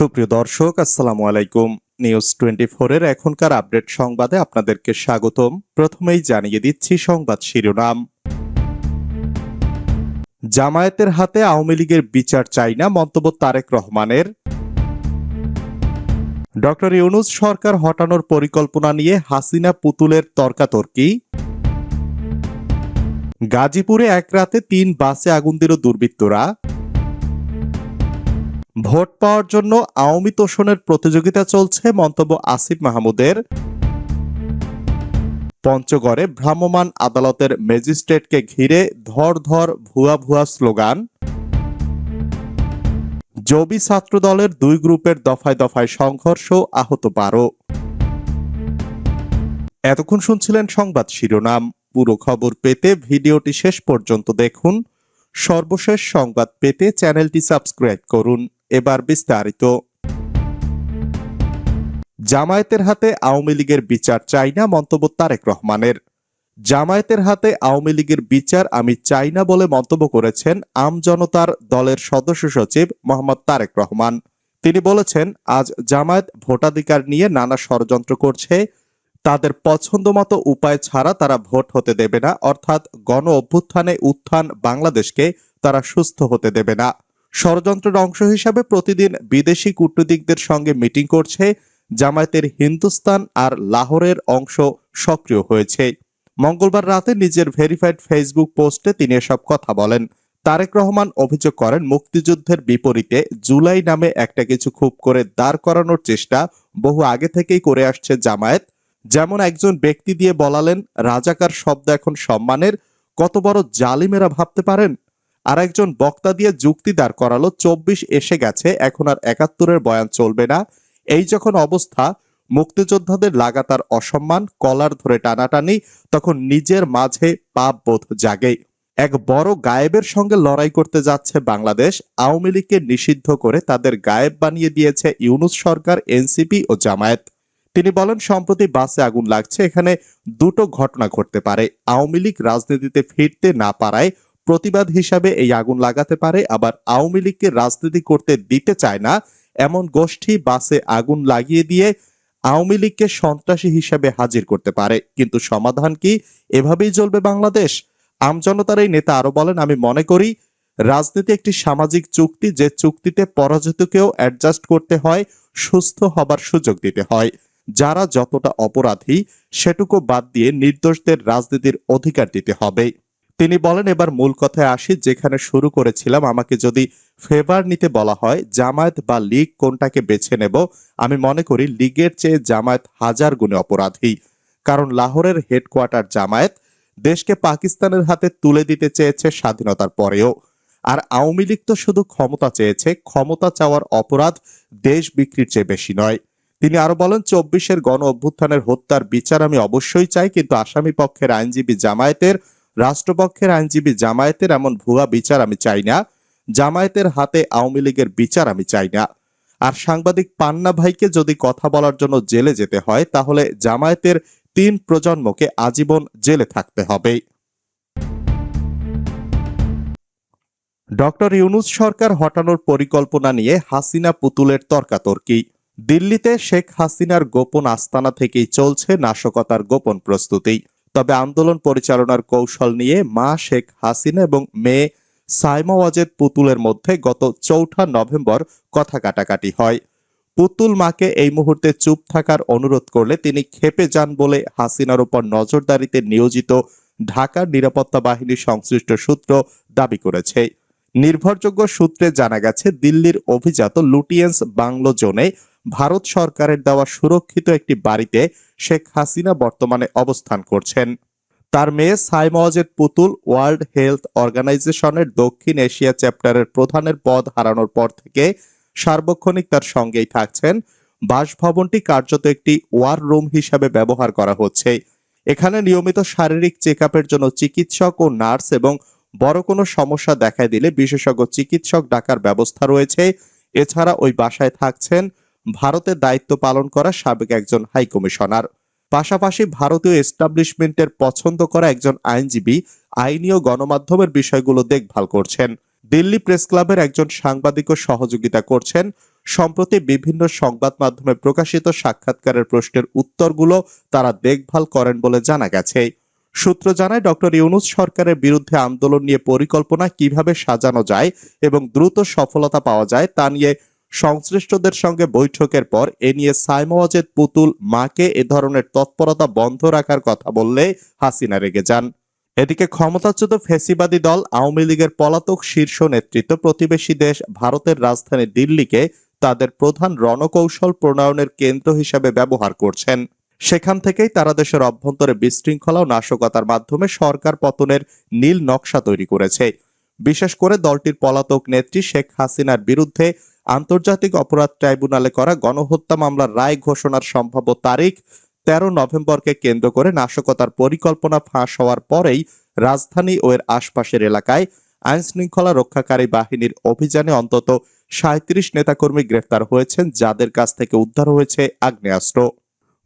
সুপ্রিয় দর্শক, আসসালামু আলাইকুম। নিউজ টোয়েন্টি এর এখনকার আপডেট সংবাদে আপনাদেরকে স্বাগতম। প্রথমেই জানিয়ে দিচ্ছি সংবাদ শিরোনাম। জামায়াতের হাতে আওয়ামী লীগের বিচার চাই না মন্তব্য তারেক রহমানের। ডক্টর ইউনুস সরকার হটানোর পরিকল্পনা নিয়ে হাসিনা পুতুলের তর্কাতর্কি। গাজীপুরে এক রাতে তিন বাসে আগুন দিল দুর্বৃত্তরা। ভোট পাওয়ার জন্য আওয়ামী তোষণের প্রতিযোগিতা চলছে, মন্তব্য আসিফ মাহমুদের। পঞ্চগড়ে ভ্রাম্যমাণ আদালতের ম্যাজিস্ট্রেটকে ঘিরে ধর ধর ভুয়া ভুয়া স্লোগান। জবি ছাত্র দলের দুই গ্রুপের দফায় দফায় সংঘর্ষ, আহত বারো। এতক্ষণ শুনছিলেন সংবাদ শিরোনাম। পুরো খবর পেতে ভিডিওটি শেষ পর্যন্ত দেখুন। সর্বশেষ সংবাদ পেতে চ্যানেলটি সাবস্ক্রাইব করুন। এবার বিস্তারিত। জামায়াতের হাতে আওয়ামী লীগের বিচার চাই না মন্তব্য তারেক রহমানের। জামায়াতের হাতে আওয়ামী লীগের বিচার আমি চাই না বলে মন্তব্য করেছেন আম জনতার দলের সদস্য সচিব মোহাম্মদ তারেক রহমান। তিনি বলেছেন, আজ জামায়াত ভোটাধিকার নিয়ে নানা ষড়যন্ত্র করছে, তাদের পছন্দ মতো উপায় ছাড়া তারা ভোট হতে দেবে না, অর্থাৎ গণ অভ্যুত্থানে উত্থান বাংলাদেশকে তারা সুস্থ হতে দেবে না। ষড়যন্ত্রের অংশ হিসাবে প্রতিদিন বিদেশি কূটনীতিকদের সঙ্গে মিটিং করছে জামায়াতের হিন্দুস্তান আর লাহোরের অংশ সক্রিয় হয়েছে। মঙ্গলবার রাতে নিজের ভেরিফাইড ফেসবুক পোস্টে তিনি এসব কথা বলেন। তারেক রহমান অভিযোগ করেন, মুক্তিযুদ্ধের বিপরীতে জুলাই নামে একটা কিছু খুব করে দাঁড় করানোর চেষ্টা বহু আগে থেকেই করে আসছে জামায়াত। যেমন একজন ব্যক্তি দিয়ে বলালেন, রাজাকার শব্দ এখন সম্মানের, কত বড় জালিমেরা ভাবতে পারেন? আর একজন বক্তা দিয়ে যুক্তি দাঁড় করালো, চব্বিশ এসে গেছে, এখন আর একাত্তরের বয়ান চলবে না। এই যখন অবস্থা, মুক্তিযোদ্ধাদের লাগাতার অসম্মান, কলার ধরে টানাটানি, তখন নিজের মাঝে পাপ বোধ জাগে এক বড় গায়েবের সঙ্গে লড়াই করতে যাচ্ছে বাংলাদেশ। আওয়ামী লীগকে নিষিদ্ধ করে তাদের গায়েব বানিয়ে দিয়েছে ইউনুস সরকার, এনসিপি ও জামায়াত। তিনি বলেন, সম্প্রতি বাসে আগুন লাগছে, এখানে দুটো ঘটনা ঘটতে পারে। আওয়ামী লীগ রাজনীতিতে ফিরতে না পারায় প্রতিবাদ হিসাবে এই আগুন লাগাতে পারে, আবার আওয়ামী লীগকে রাজনীতি করতে দিতে চায় না, এমন গোষ্ঠী বাসে আগুন লাগিয়ে দিয়ে আওয়ামী লীগকে সন্ত্রাসী হিসাবে হাজির করতে পারে। কিন্তু সমাধান কি? এভাবেই চলবে বাংলাদেশ? আমজনতার এই নেতা আরও বলেন, আমি মনে করি, রাজনীতি একটি সামাজিক চুক্তি, যে চুক্তিতে পরাজিতকেও অ্যাডজাস্ট করতে হয়, সুস্থ হবার সুযোগ দিতে হয়। যারা যতটা অপরাধী, সেটুকু বাদ দিয়ে নির্দোষদের রাজনীতির অধিকার দিতে হবে। তিনি বলেন, এবার মূল কথায় আসি, যেখানে শুরু করেছিলাম, আমাকে যদি ফেভার নিতে বলা হয়, জামায়াত বা লীগ কোনটাকে বেছে নেব? আমি মনে করি, লীগের চেয়ে জামায়াত হাজার গুণে অপরাধী। কারণ লাহোরের হেডকোয়ার্টার জামায়াত দেশকে পাকিস্তানের হাতে তুলে দিতে চেয়েছে স্বাধীনতার পরেও। আর আওয়ামী লীগ তো শুধু ক্ষমতা চেয়েছে, ক্ষমতা চাওয়ার অপরাধ দেশ বিক্রির চেয়ে বেশি নয়। তিনি আরও বলেন, চব্বিশের গণ অভ্যুত্থানের হত্যার বিচার আমি অবশ্যই চাই, কিন্তু আসামি পক্ষের আইনজীবী জামায়াতের রাষ্ট্রপক্ষের আইনজীবী জামায়াতের এমন ভুয়া বিচার আমি চাই না। জামায়াতের হাতে আওয়ামী লীগের বিচার আমি চাই না। আর সাংবাদিক পান্না ভাইকে যদি কথা বলার জন্য জেলে যেতে হয়, তাহলে জামায়াতের তিন প্রজন্মকে আজীবন জেলে থাকতে হবে। ডক্টর ইউনুস সরকার হটানোর পরিকল্পনা নিয়ে হাসিনা পুতুলের তর্কাতর্কি। দিল্লিতে শেখ হাসিনার গোপন আস্তানা থেকেই চলছে নাশকতার গোপন প্রস্তুতি। তবে আন্দোলন পরিচালনার কৌশল নিয়ে মা শেখ হাসিনা এবং মেয়ে সাইমা ওয়াজেদ পুতুলের মধ্যে গত চৌঠা নভেম্বর কথা কাটাকাটি হয়। পুতুল মাকে এই মুহূর্তে চুপ থাকার অনুরোধ করলে তিনি খেপে যান বলে হাসিনার উপর নজরদারিতে নিয়োজিত ঢাকার নিরাপত্তা বাহিনীর সংশ্লিষ্ট সূত্র দাবি করেছে। নির্ভরযোগ্য সূত্রে জানা গেছে, দিল্লির অভিজাত লুটিয়েন্স বাংলো জোনে ভারত সরকারের দেওয়া সুরক্ষিত একটি বাড়িতে শেখ হাসিনা বর্তমানে অবস্থান করছেন। তার মেয়ে সাইমওয়াজেদ পুতুল ওয়ার্ল্ড হেলথ অর্গানাইজেশনের দক্ষিণ এশিয়া চ্যাপ্টারের প্রধানের পদ হারানোর পর থেকে সার্বক্ষণিক তার সঙ্গেই থাকছেন। বাসভবনটি কার্যত একটি ওয়ার রুম হিসাবে ব্যবহার করা হচ্ছে। এখানে নিয়মিত শারীরিক চেক জন্য চিকিৎসক ও নার্স এবং বড় কোনো সমস্যা দেখায় দিলে বিশেষজ্ঞ চিকিৎসক ডাকার ব্যবস্থা রয়েছে। এছাড়া ওই বাসায় থাকছেন ভারতের দায়িত্ব পালন করা সাবেক একজন হাই কমিশনার। পাশাপাশি ভারতীয় এস্টাবলিশমেন্টের পছন্দ করা একজন আইনজীবী আইনি ও গণমাধ্যমের বিষয়গুলো দেখভাল করছেন। দিল্লি প্রেস ক্লাবের একজন সাংবাদিকও সহযোগিতা করছেন। সম্প্রতি বিভিন্ন সংবাদ মাধ্যমে প্রকাশিত সাক্ষাৎকারের প্রশ্নের উত্তরগুলো তারা দেখভাল করেন বলে জানা গেছে। সূত্র জানায়, ডক্টর ইউনুস সরকারের বিরুদ্ধে আন্দোলন নিয়ে পরিকল্পনা কীভাবে সাজানো যায় এবং দ্রুত সফলতা পাওয়া যায় তা নিয়ে সংশ্লিষ্টদের সঙ্গে বৈঠকের পর এ নিয়ে সাইমওয়াজেদ পুতুল, মাকে এ ধরনের তৎপরতা বন্ধ রাখার কথা বললে হাসিনা রেগে যান। এদিকে ক্ষমতাচ্যুত ফেসিবাদী দল আওয়ামী লীগের পলাতক শীর্ষ নেতৃত্ব প্রতিবেশী দেশ ভারতের রাজধানী দিল্লিকে তাদের প্রধান রণকৌশল প্রণয়নের কেন্দ্র হিসেবে ব্যবহার করছেন। সেখান থেকেই তারা দেশের অভ্যন্তরে বিশৃঙ্খলা ও নাশকতার মাধ্যমে সরকার পতনের নীল নকশা তৈরি করেছে। বিশেষ করে দলটির পলাতক নেত্রী শেখ হাসিনার বিরুদ্ধে আন্তর্জাতিক অপরাধ ট্রাইব্যুনালে করা গণহত্যা মামলার রায় ঘোষণার সম্ভাব্য তারিখ তেরো নভেম্বরকে কেন্দ্র করে নাশকতার পরিকল্পনা ফাঁস হওয়ার পরেই রাজধানী ও এর আশপাশের এলাকায় আইন শৃঙ্খলা রক্ষাকারী বাহিনীর অভিযানে অন্তত সাঁত্রিশ নেতাকর্মী গ্রেফতার হয়েছেন, যাদের কাছ থেকে উদ্ধার হয়েছে আগ্নেয়াস্ত্র।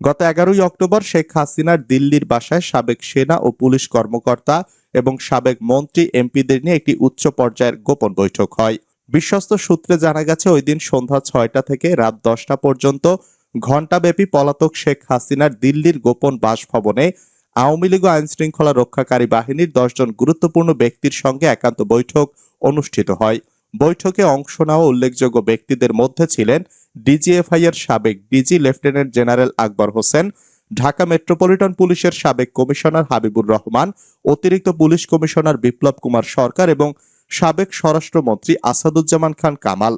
গত এগারোই অক্টোবর শেখ হাসিনার দিল্লির বাসায় সাবেক সেনা ও পুলিশ কর্মকর্তা এবং সাবেক মন্ত্রী, এমপিদের নিয়ে একটি উচ্চ পর্যায়ের গোপন বৈঠক হয়। বিশ্বস্ত সূত্রে জানা গেছে, ওই দিন সন্ধ্যা ছয়টা থেকে রাত দশটা পর্যন্ত ঘণ্টাব্যাপী পলাতক শেখ হাসিনার দিল্লির গোপন বাসভবনে আওয়ামী লীগ আইন শৃঙ্খলা রক্ষাকারী বাহিনীর দশজন গুরুত্বপূর্ণ ব্যক্তির সঙ্গে একান্ত বৈঠক অনুষ্ঠিত হয়। বৈঠকে অংশ নেওয়া উল্লেখযোগ্য ব্যক্তিদের মধ্যে ছিলেন ডিজিএফআই এর সাবেক DG lieutenant general Akbar Hossain Dhaka metropolitan পুলিশের সাবেক কমিশনার হাবিবুর রহমান, অতিরিক্ত পুলিশ কমিশনার বিপ্লব কুমার সরকার এবং সাবেক স্বরাষ্ট্রমন্ত্রী আসাদুজ্জামান খান কামাল।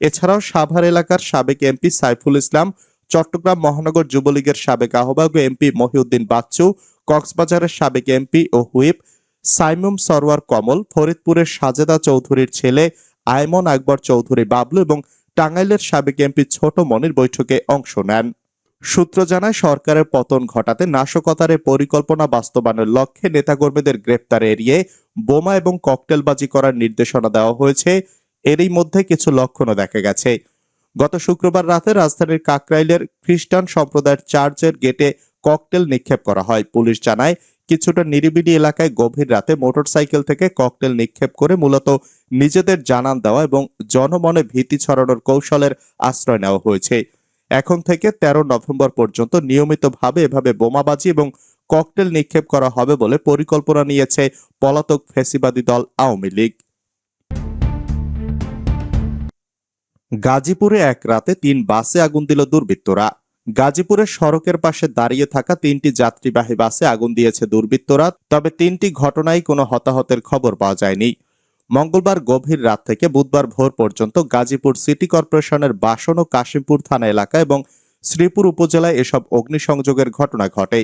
এছাড়াও সাভার এলাকার সাবেক এমপি সাইফুল ইসলাম, চট্টগ্রাম মহানগর যুবলীগের সাবেক আহ্বায়ক এমপি মহিউদ্দিন বাচ্চু, কক্সবাজারের সাবেক এমপি ও হুইপ সাইমুম সরওয়ার কমল, ফরিদপুরের সাজেদা চৌধুরীর ছেলে আয়মন আকবর চৌধুরী বাবলু এবং টাঙ্গাইলের সাবেক এমপি ছোট মনির বৈঠকে অংশ নেন। সূত্র জানায়, সরকারের পতন ঘটাতে নাশকতার পরিকল্পনা বাস্তবায়নের লক্ষ্যে নেতাকর্মীদের গ্রেপ্তার এড়িয়ে বোমা এবং ককটেলবাজি করার নির্দেশনা দেওয়া হয়েছে। এরই মধ্যে কিছু লক্ষণও দেখা গেছে। গত শুক্রবার রাতে রাজধানীর কাকরাইলের খ্রিস্টান সম্প্রদায়ের চার্চের গেটে ককটেল নিক্ষেপ করা হয়। পুলিশ জানায়, কিছুটা নিরিবিলি এলাকায় গভীর রাতে মোটরসাইকেল থেকে ককটেল নিক্ষেপ করে মূলত নিজেদের জানান দেওয়া এবং জনমনে ভীতি ছড়ানোর কৌশলের আশ্রয় নেওয়া হয়েছে। এখন থেকে তেরো নভেম্বর পর্যন্ত নিয়মিতভাবে এভাবে বোমাবাজি এবং ককটেল নিক্ষেপ করা হবে বলে পরিকল্পনা নিয়েছে পলাতক ফেসিবাদী দল আওয়ামী লীগ। গাজীপুরে এক রাতে তিন বাসে আগুন দিল দুর্বৃত্তরা। গাজীপুরের সড়কের পাশে দাঁড়িয়ে থাকা তিনটি যাত্রীবাহী বাসে আগুন দিয়েছে দুর্বৃত্তরা, তবে তিনটি ঘটনায় কোনো হতাহতের খবর পাওয়া যায়নি। মঙ্গলবার গভীর রাত থেকে বুধবার ভোর পর্যন্ত গাজীপুর সিটি কর্পোরেশনের বাসন ও কাশিমপুর থানা এলাকা এবং শ্রীপুর উপজেলায় এসব অগ্নিসংযোগের ঘটনা ঘটে।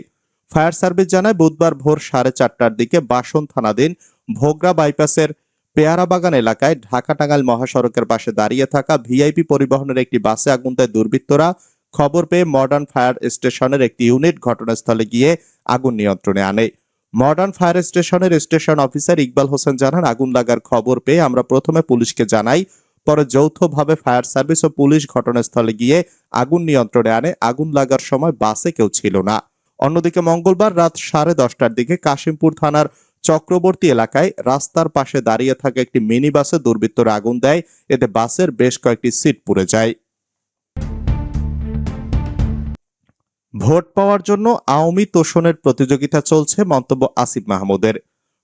ফায়ার সার্ভিস জানায়, বুধবার ভোর সাড়ে চারটার দিকে বাসন থানাধীন ভোগরা বাইপাসের পেয়ারাবাগান এলাকায় ঢাকা টাঙ্গাইল মহাসড়কের পাশে দাঁড়িয়ে থাকা ভিআইপি পরিবহনের একটি বাসে আগুন দেয় দুর্বৃত্তরা খবর পেয়ে মডার্ন ফায়ার স্টেশনের একটি ইউনিট ঘটনাস্থলে গিয়ে আগুন নিয়ন্ত্রণে আনে। মডার্ন ফায়ার স্টেশনের স্টেশন অফিসার ইকবাল হোসেন জানান, আগুন লাগার খবর পেয়ে আমরা প্রথমে পুলিশকে জানাই, পরে যৌথভাবে ফায়ার সার্ভিস ও পুলিশ ঘটনাস্থলে গিয়ে আগুন নিয়ন্ত্রণে আনে। আগুন লাগার সময় বাসে কেউ ছিল না। অন্যদিকে মঙ্গলবার রাত সাড়ে দশটার দিকে কাশিমপুর থানার চক্রবর্তী এলাকায় রাস্তার পাশে দাঁড়িয়ে থাকা একটি মিনি বাসে দুর্বৃত্তরা আগুন দেয়। এতে বাসের বেশ কয়েকটি সিট পুড়ে যায়। ভোট পাওয়ার জন্য আওয়ামী তোষণের প্রতিযোগিতা চলছে, মন্তব্য আসিফ মাহমুদের।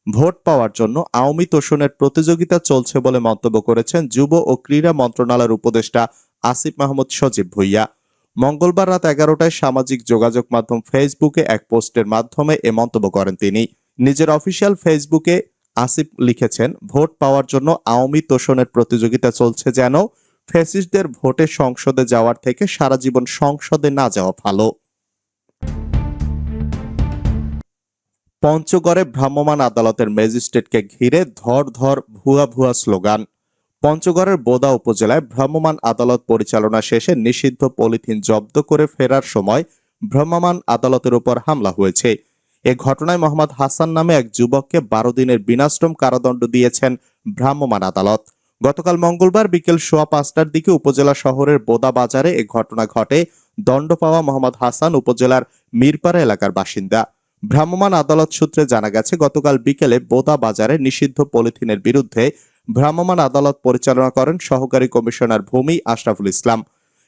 ভোট পাওয়ার জন্য আওয়ামী তোষণের প্রতিযোগিতা চলছে বলে মন্তব্য করেছেন যুব ও ক্রীড়া মন্ত্রণালয়ের উপদেষ্টা আসিফ মাহমুদ সজীব ভুইয়া। মঙ্গলবার রাত এগারোটায় সামাজিক যোগাযোগ মাধ্যম ফেসবুকে এক পোস্টের মাধ্যমে এ মন্তব্য করেন তিনি। নিজের অফিসিয়াল ফেসবুকে আসিফ লিখেছেন, ভোট পাওয়ার জন্য আওয়ামী তোষণের প্রতিযোগিতা চলছে যেন ফেসিস্টদের ভোটে সংসদে যাওয়ার থেকে সারা জীবন সংসদে না যাওয়া ভালো। পঞ্চগড়ে ভ্রাম্যমাণ আদালতের ম্যাজিস্ট্রেটকে ঘিরে ধর ধর ভুয়া ভুয়া স্লোগান। পঞ্চগড়ের বোদা উপজেলায় ভ্রাম্যমাণ আদালত পরিচালনা শেষে নিষিদ্ধ পলিথিন জব্দ করে ফেরার সময় ভ্রাম্যমাণ আদালতের উপর হামলা হয়েছে। এ ঘটনায় মোহাম্মদ হাসান নামে এক যুবককে বারো দিনের বিনাশ্রম কারাদণ্ড দিয়েছেন ভ্রাম্যমাণ আদালত। গতকাল মঙ্গলবার বিকেল সোয়া পাঁচটার দিকে উপজেলা শহরের বোদা বাজারে এ ঘটনা ঘটে। দণ্ড পাওয়া মোহাম্মদ হাসান উপজেলার মিরপাড়া এলাকার বাসিন্দা। ভ্রাম্যমাণ আদালত সূত্রে জানা গেছে, গতকাল বিকেলে বোদা বাজারে নিষিদ্ধ পলিথিনের বিরুদ্ধে ভ্রাম্যমাণ আদালত পরিচালনা করেন সহকারী কমিশনার ভূমি আশরাফুল ইসলাম।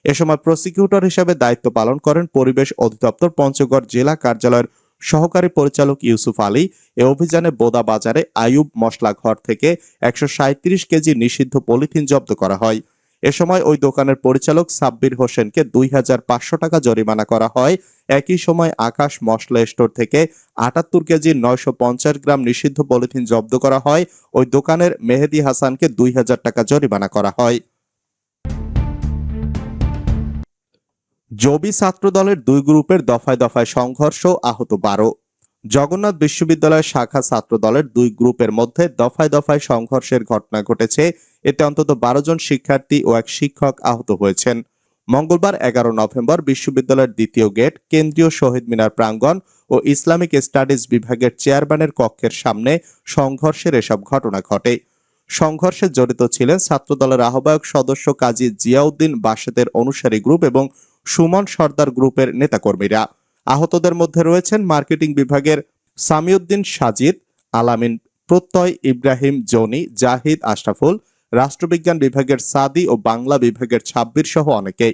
এ সময় প্রসিকিউটর হিসেবে দায়িত্ব পালন করেন পরিবেশ অধিদপ্তর পঞ্চগড় জেলা কার্যালয়ের সহকারী পরিচালক ইউসুফ আলী। এ অভিযানে বোদা বাজারে আয়ুব মশলা ঘর থেকে একশো সাঁইত্রিশ কেজি নিষিদ্ধ পলিথিন জব্দ করা হয়। এ সময় ওই দোকানের পরিচালক সাব্বির হোসেনকে দুই হাজার পাঁচশো টাকা জরিমানা করা হয়। একই সময় আকাশ মশলা স্টোর থেকে আটাত্তর কেজি নয়শো পঞ্চাশ গ্রাম নিষিদ্ধ পলিথিন জব্দ করা হয়। ওই দোকানের মেহেদি হাসানকে দুই হাজার টাকা জরিমানা করা হয়। জবি ছাত্র দলের দুই গ্রুপের দফায় দফায় সংঘর্ষ, আহত বারো। জগন্নাথ বিশ্ববিদ্যালয়ের শাখা ছাত্র দলের দুই গ্রুপের মধ্যে দফায় দফায় সংঘর্ষের ঘটনা ঘটেছে। এতে অন্তত বারো জন শিক্ষার্থী ও এক শিক্ষক আহত হয়েছেন। মঙ্গলবার এগারো নভেম্বর বিশ্ববিদ্যালয়ের দ্বিতীয় গেট, কেন্দ্রীয় শহীদ মিনার প্রাঙ্গণ ও ইসলামিক স্টাডিজ বিভাগের চেয়ারম্যানের কক্ষের সামনে সংঘর্ষের এসব ঘটনা ঘটে। সংঘর্ষে জড়িত ছিলেন ছাত্রদলের আহ্বায়ক সদস্য কাজী জিয়াউদ্দিন বাসেদের অনুসারী গ্রুপ এবং সুমন সর্দার গ্রুপের নেতাকর্মীরা। আহতদের মধ্যে রয়েছেন মার্কেটিং বিভাগের সামিউদ্দিন সাজিদ, আলামিন প্রত্যয়, ইব্রাহিম জনি, জাহিদ আশরাফুল, রাষ্ট্রবিজ্ঞান বিভাগের সাদি ও বাংলা বিভাগের ছাব্বির সহ অনেকে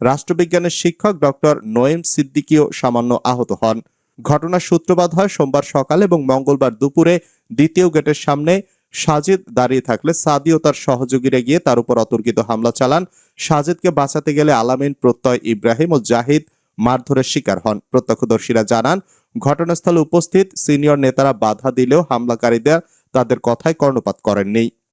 রাষ্ট্রবিজ্ঞানের শিক্ষক ডক্টর নয়েম সিদ্দিকীও সামান্য আহত হন। ঘটনার সূত্রপাত হয় সোমবার সকালে এবং মঙ্গলবার দুপুরে দ্বিতীয় গেটের সামনে। সাজিদ দাঁড়িয়ে থাকলে সাদি ও তার সহযোগীরা গিয়ে তার উপর অতর্কিত হামলা চালান। সাজিদকে বাঁচাতে গেলে আলামিন, প্রত্যয়, ইব্রাহিম ও জাহিদ মারধরের শিকার হন। প্রত্যক্ষদর্শীরা জানান, ঘটনাস্থলে উপস্থিত সিনিয়র নেতারা বাধা দিলেও হামলাকারীদের তাদের কথায় কর্ণপাত করেননি।